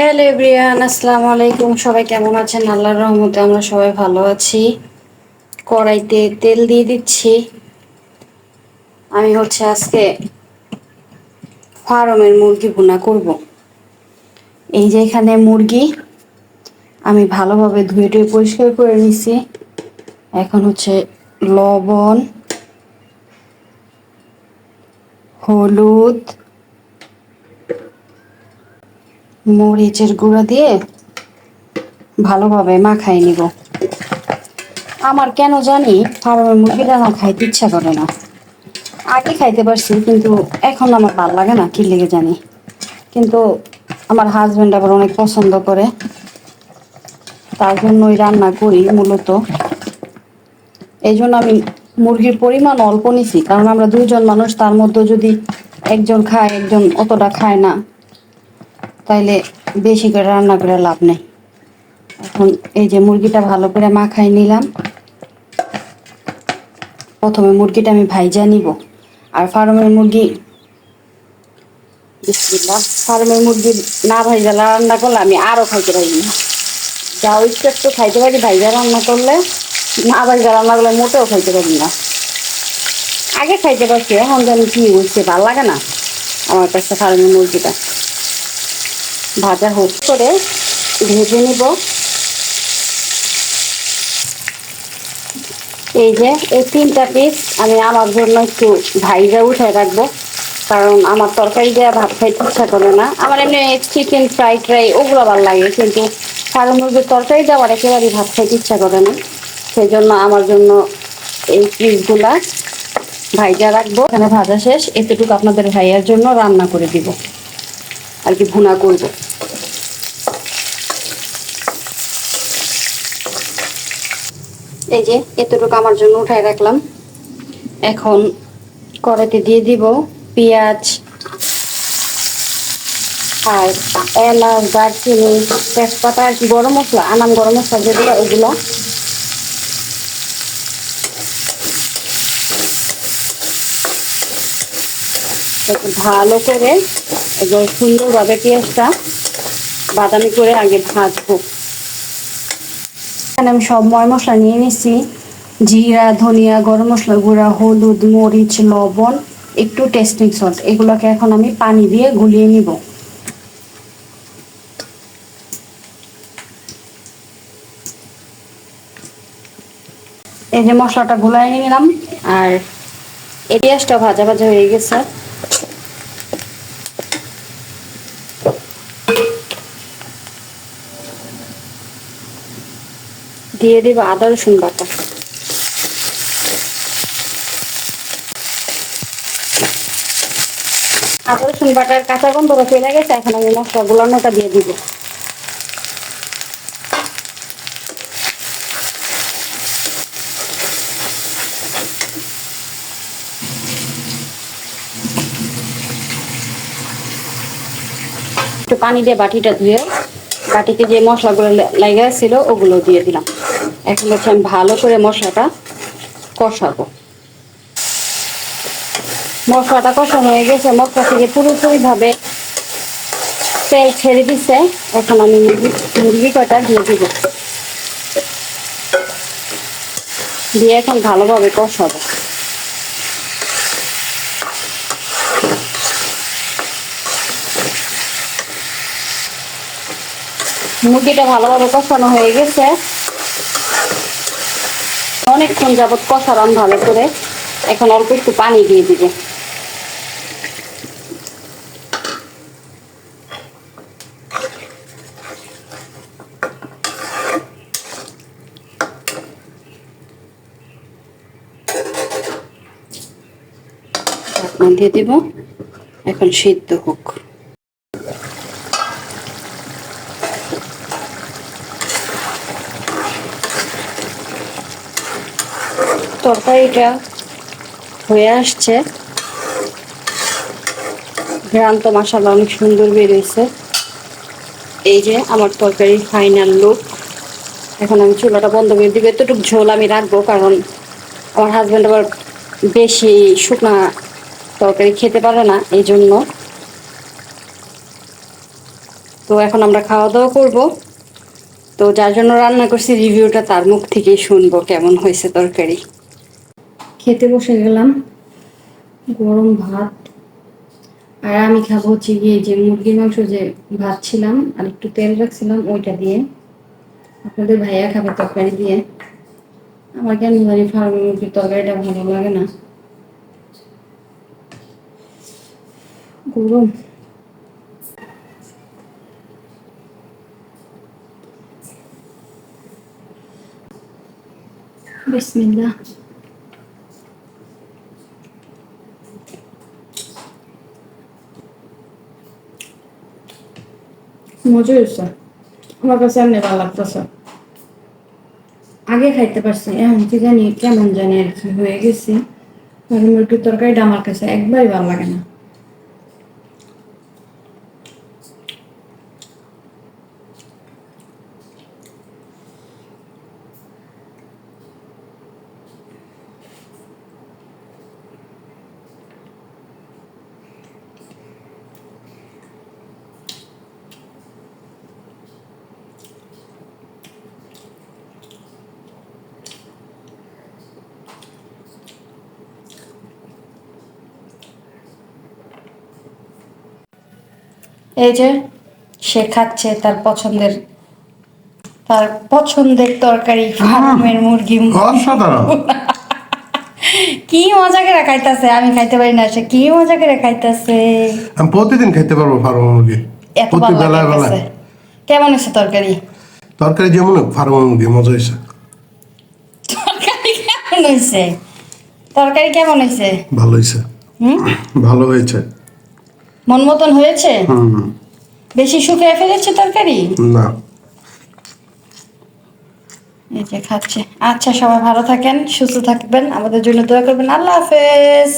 Hello everyone আসসালামু আলাইকুম সবাই কেমন আছেন? আল্লাহর রহমতে আমরা সবাই ভালো আছি। কড়াইতে তেল দিয়ে দিচ্ছি। আমি হচ্ছে আজকে ফার্মের মুরগি ভুনা করব। এই যে এখানে মুরগি, আমি ভালোভাবে ধুয়ে টুয়ে পরিষ্কার করে নিছি। এখন হচ্ছে লবণ, হলুদ মরিচের গুঁড়া দিয়ে ভালোভাবে মাখাই নিব। আমার কেন জানি ফার্মের মুরগিটা না খাইতে ইচ্ছা করে না। আগে খাইতে পারছি, কিন্তু এখন আমার ভালো লাগে না, কি লেগে জানি। কিন্তু আমার হাজব্যান্ড আবার অনেক পছন্দ করে। তার জন্যই রান্না করি মূলত। এই জন্য আমি মুরগির পরিমাণ অল্প নিছি, কারণ আমরা দুইজন মানুষ, তার মধ্যে যদি একজন খায়, একজন অতটা খায় না তাইলে বেশি করে রান্না করে লাভ নেই। এখন এই যে মুরগিটা ভালো করে মাখাই নিলাম। প্রথমে মুরগিটা আমি ভাইজা নিব। আর ফার্মের মুরগি ফার্মের মুরগি না ভাইজা রান্না করলে আমি আরও খাইতে পারি না। যাও একটু একটু খাইতে পারি, ভাইজা রান্না করলে না ভাইজা রান্না করলে মোটেও খাইতে পারি না। আগে খাইতে পারছি, এখন জানি কি হচ্ছে ভালো লাগে না আমার কাছে ফার্মের মুরগিটা। ভাজা হোক করে ভেজে নিব। এই যে, এই তিনটা পিস আমি আমার জন্য একটু ভাইজা উঠে রাখব, কারণ আমার তরকারি দেওয়া ভাত খাইতে ইচ্ছা করে না। আমার এমনি চিকেন ফ্রাইড রাই ওগুলো ভালো লাগে, কিন্তু ফার্ম মুরগির তরকারি দেওয়ার একেবারেই ভাত খাইতে ইচ্ছা করে না। সেই জন্য আমার জন্য এই পিসগুলা ভাইজা রাখব। এখানে ভাজা শেষ, এতটুকু আপনাদের ভাইয়ার জন্য রান্না করে দিব। আর কি ভুনা করব। এই যে, এতটুকু আমার জন্য উঠাই রাখলাম। এখন কড়াইতে দিয়ে দিব পেঁয়াজ আর এলাচ, দারচিনি, তেজপাতা আর কি গরম মশলা, আনাম গরম মশলা যেগুলো ওগুলো। ভালো করে সুন্দরভাবে পেঁয়াজটা বাদামি করে আগে ভাজবো। এখানে আমি সব ময় মশলা নিয়ে নিচ্ছি জিরা, ধনিয়া, গরম মশলা গুঁড়া, হলুদ, মরিচ, লবণ, একটু টেস্টিং সল্ট এগুলোকে এখন আমি পানি দিয়ে গুলিয়ে নিব। এই যে মশলাটা গুলাই নিলাম, আর এই পেঁয়াজটা ভাজা ভাজা হয়ে গেছে। দিয়ে দিব আদা রসুন বাটা। আদা রসুন বাটার কাঁচা গন্ধটা চলে গেছে, এখন আমি মশলা গুলানোটা দিয়ে দিব। একটু পানি দিয়ে বাটিটা ধুয়ে, বাটিতে যে মশলাগুলো লেগে ছিল, ওগুলো দিয়ে দিলাম। এখন হচ্ছে আমি ভালো করে মশলাটা কষাবো। মশলাটা কষানো হয়ে গেছে, মশলা থেকে পুরোপুরি ভাবে তেল ছেড়ে দিচ্ছে এখন আমি মুরগি কটা দিয়ে দিব। দিয়ে এখন ভালোভাবে কষাবো। মুরগিটা ভালোভাবে কষানো হয়ে গেছে। অনেকক্ষণ যাবত কষালাম ভালো করে এখন অল্প একটু পানি দিয়ে দিবে। দিয়ে দিব। এখন সিদ্ধ হোক। তরকারিটা হয়ে আসছে। গ্রাম তো মাসাল্লাহ অনেক সুন্দর বেরিয়েছে। এই যে আমার তরকারির ফাইনাল লুক এখন আমি চুলাটা বন্ধ করে দিব। এতটুকু ঝোল আমি রাখব কারণ আমার হাজব্যান্ড আবার বেশি শুকনা তরকারি খেতে পারে না, এই জন্য। তো এখন আমরা খাওয়া দাওয়া করব। তো যার জন্য রান্না করছি রিভিউটা তার মুখ থেকেই শুনব কেমন হয়েছে তরকারি। খেতে বসে গেলাম, গরম ভাত। আর আমি খাব হচ্ছে গিয়ে যে মুরগির মাংস যে ভাত ছিলাম আর একটু তেল রাখছিলাম, ওইটা দিয়ে। আপনাদের ভাইয়া খাবে তরকারি দিয়ে। আমার কেন জানি ফার্মের মুরগির তরকারিটা ভালো লাগে না। গরম। বিসমিল্লাহ। মজা হয়েছে আমার কাছে এমনি ভালো লাগতেছে। আগে খাইতে পারছি এখন কি জানি কেমন জানি আর কি হয়ে গেছি। আর মুরগির তরকারিটা আমার কাছে একবারই ভালো লাগে না। এই যে সে খাচ্ছে তার পছন্দের তার পছন্দের তরকারি ফার্মের মুরগি অসাধারণ। কি মজা করে খাইতাছে আমি খাইতে পারি না সে কি মজা করে খাইতাছে। আমি প্রতিদিন খেতে পারব ফার্ম মুরগি। এত কেমন হয়েছে তরকারি? তরকারি যেমন হোক ফার্ম মুরগি মজা হয়েছে। তরকারি কেমন হয়েছে? তরকারি কেমন হয়েছে? ভালো হয়েছে। হুম? ভালো হয়েছে। মন মতন হয়েছে বেশি শুকিয়ে ফেলেছে তরকারি? না। এই যে খাচ্ছে। আচ্ছা সবাই ভালো থাকেন সুস্থ থাকবেন। আমাদের জন্য দোয়া করবেন। আল্লাহ হাফেজ।